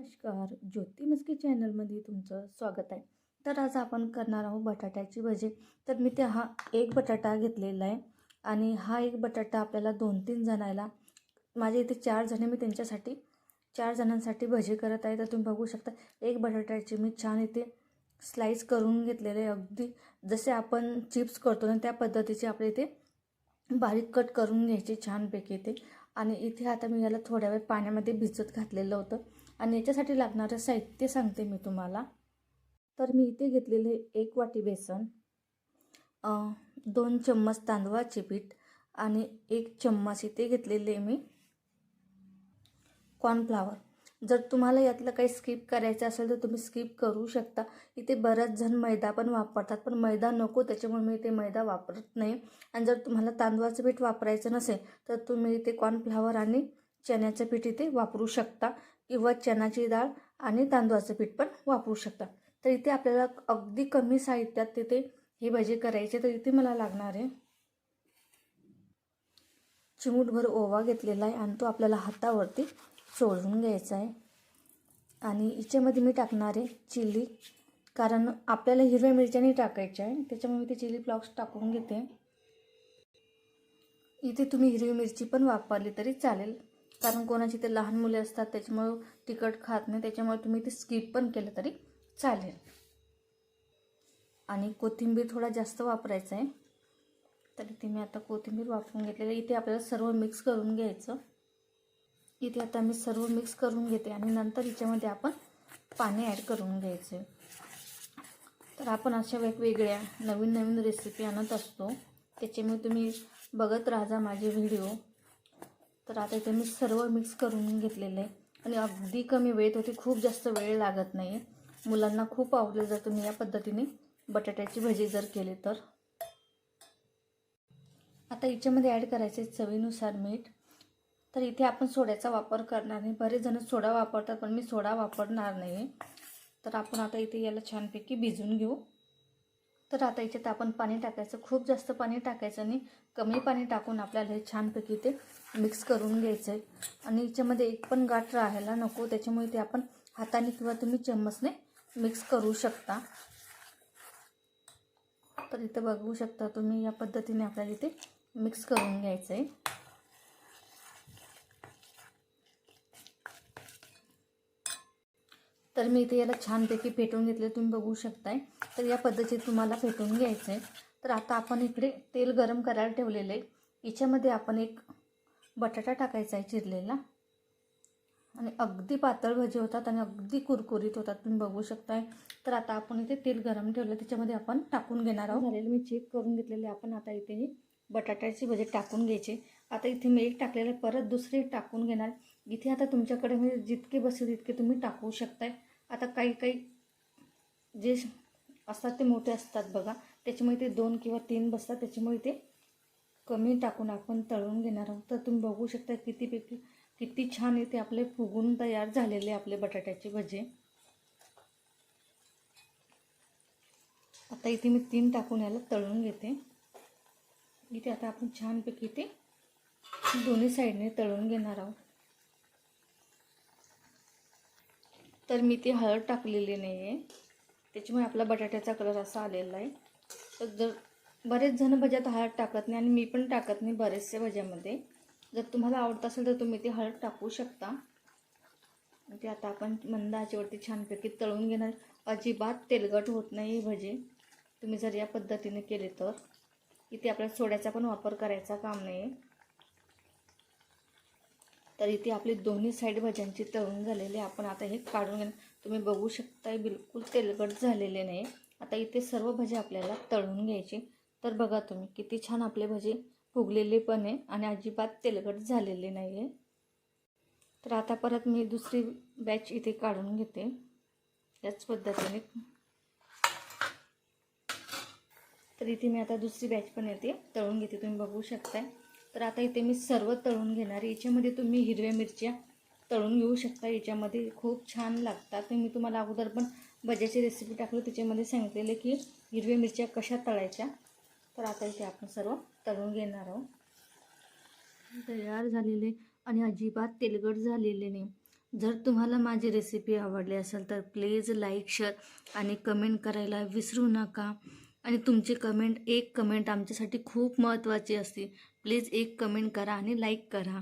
नमस्कार ज्योती मस्की चॅनलमध्ये तुमचं स्वागत आहे. तर आज आपण करणार आहोत बटाट्याची भजी. तर मी ते हा एक बटाटा घेतलेला आहे आणि हा एक बटाटा आपल्याला दोन तीन जणायला माझे इथे चार जण मी त्यांच्यासाठी चार जणांसाठी भजी करत आहे. तर तुम्ही बघू शकता एक बटाट्याची मी छान इथे स्लाईस करून घेतलेले आहे. अगदी जसे आपण चिप्स करतो ना त्या पद्धतीचे आपल्या इथे बारीक कट करून घ्यायचे छानपैकी इथे. आणि इथे आता मी याला थोड्या वेळ पाण्यामध्ये भिजत घातलेलं होतं. आणि याच्यासाठी लागणारं साहित्य सांगते मी तुम्हाला. तर मी इथे घेतलेले एक वाटी बेसन दोन चम्मच तांदळाचे पीठ आणि एक चम्मच इथे घेतलेले मी कॉर्नफ्लावर जर तुम्हाला यातलं काही स्किप करायचं असेल तर तुम्ही स्किप करू शकता. इथे बऱ्याच जण मैदा पण वापरतात पण मैदा नको त्याच्यामुळे मी इथे मैदा वापरत नाही. आणि जर तुम्हाला तांदूळाचं पीठ वापरायचं नसेल तर तुम्ही इथे कॉर्नफ्लावर आणि चण्याचं पीठ इथे वापरू शकता. किंवा चण्याची डाळ आणि तांदूळाचं पीठ पण वापरू शकता. तर इथे आपल्याला अगदी कमी साहित्यात तिथे ही भजी करायची तर इथे मला लागणार आहे. चिमूटभर ओवा घेतलेला आहे आणि तो आपल्याला हातावरती चोळून घ्यायचं आहे. आणि याच्यामध्ये मी टाकणार आहे चिली. कारण आपल्याला हिरव्या मिरच्याने टाकायच्या आहे त्याच्यामुळे मी ते चिली फ्लॉक्स टाकून घेते. इथे तुम्ही हिरवी मिरची पण वापरली तरी चालेल. कारण कोणाची ते लहान मुले असतात त्याच्यामुळे तिखट खात नाही. त्याच्यामुळे तुम्ही ते स्किप पण केलं तरी चालेल. आणि कोथिंबीर थोडा जास्त वापरायचा आहे. तर इथे मी आता कोथिंबीर वापरून घेतलेलं इथे आपल्याला सर्व मिक्स करून घ्यायचं. इथे आता मी सर्व मिक्स करून घेते आणि नंतर याच्यामध्ये आपण पाणी ॲड करून घ्यायचे. तर आपण अशा वेगवेगळ्या नवीन नवीन रेसिपी आणत असतो. त्याच्यामुळे तुम्ही बघत राहा माझे व्हिडिओ तर आता इथे मी सर्व मिक्स करून घेतलेलं आहे. आणि अगदी कमी वेळेत होती खूप जास्त वेळ लागत नाही मुलांना खूप आवडेल जर तुम्ही या पद्धतीने बटाट्याची भजी जर केली तर. आता याच्यामध्ये ॲड करायचे चवीनुसार मीठ. तर इथे आपण सोड्याचा वापर करणार नाही. बरेच जण सोडा वापरतात पण मी सोडा वापरणार नाही तर आपण आता इथे याला छानपैकी भिजून घेऊ. तर आता याच्यात आपण पाणी टाकायचं. खूप जास्त पाणी टाकायचं आणि कमी पाणी टाकून आपल्याला हे छानपैकी ते मिक्स करून घ्यायचं आहे आणि याच्यामध्ये एक पण गाठ राहायला नको. त्याच्यामुळे ते आपण हाताने किंवा तुम्ही चम्मचने मिक्स करू शकता. तर इथं बघू शकता तुम्ही या पद्धतीने आपल्याला इथे मिक्स करून घ्यायचं आहे तर मी इथे याला छानपैकी फेटून घेतले तुम्ही बघू शकताय. तर या पद्धतीत तुम्हाला फेटून घ्यायचं आहे तर आता आपण इकडे तेल गरम करायला ठेवलेलं आहे. याच्यामध्ये आपण एक बटाटा टाकायचा आहे चिरलेला. आणि अगदी पातळ भजी होतात आणि अगदी कुरकुरीत होतात तुम्ही बघू शकताय. तर आता आपण इथे तेल गरम ठेवलं त्याच्यामध्ये आपण टाकून घेणार आहोत. झालेलं मी चेक करून घेतलेले आपण आता इथे बटाट्याची भजी टाकून घ्यायची. आता इथे मी एक टाकलेलं परत दुसरे टाकून घेणार. इथे आता तुमच्याकडे मी जितके बसेल तितके तुम्ही टाकू शकताय. आता काही काही जे असतात ते मोठे असतात बघा. त्याच्यामुळे ते दोन किंवा तीन बसतात. त्याच्यामुळे ते कमी टाकून आपण तळून घेणार आहोत. तर तुम्ही बघू शकता कितीपैकी किती छान इथे आपले फुगून तयार झालेले आपले बटाट्याचे भजे. आता इथे मी तीन टाकून याला तळून घेते. इथे आता आपण छानपैकी ते दोन्ही साईडने तळून घेणार आहोत. तर मी ती हळद टाकलेली नाही आहे त्याच्यामुळे आपला बटाट्याचा कलर असा आलेला आहे. तर जर बरेच जण भज्यात हळद टाकत नाही आणि मी पण टाकत नाही बरेचसे भज्यामध्ये. जर तुम्हाला आवडत असेल तर तुम्ही ती हळद टाकू शकता. ते आता आपण मंद आचेवरती छानपैकी तळून घेणार. अजिबात तेलकट होत नाही हे भजे. तुम्ही जर या पद्धतीने केले तर. इथे आपल्याला सोड्याचा पण वापर करायचा काम नाही आहे तर इथे आपली दोन्ही साईड भाज्यांची तळून झालेली आपण आता हे काढून घेणार तुम्ही बघू शकताय बिलकुल तेलकट झालेले नाही. आता इथे सर्व भजे आपल्याला तळून घ्यायची. तर बघा तुम्ही किती छान आपले भजे फुगलेले पण आहे आणि अजिबात तेलकट झालेले नाही आहे तर आता परत मी दुसरी बॅच इथे काढून घेते. याच पद्धतीने. तर इथे मी आता दुसरी बॅच पण येते. तळून घेते तुम्ही बघू शकताय. तर आता इथे मी सर्व तळून घेणार. याच्यामध्ये तुम्ही हिरव्या मिरच्या तळून घेऊ शकता. याच्यामध्ये खूप छान लागतात. मी तुम्हाला अगोदर पण भज्याची रेसिपी टाकली. त्याच्यामध्ये सांगितलेले की हिरव्या मिरच्या कशा तळायच्या. तर आता इथे आपण सर्व तळून घेणार आहोत. तयार झालेले आणि अजिबात तेलकट झालेले नाही. जर तुम्हाला माझी रेसिपी आवडली असेल तर प्लीज लाईक शेअर आणि कमेंट करायला विसरू नका. आणि तुमची कमेंट एक कमेंट आमच्यासाठी खूप महत्त्वाची असते प्लीज एक कमेंट करा आणि लाईक करा.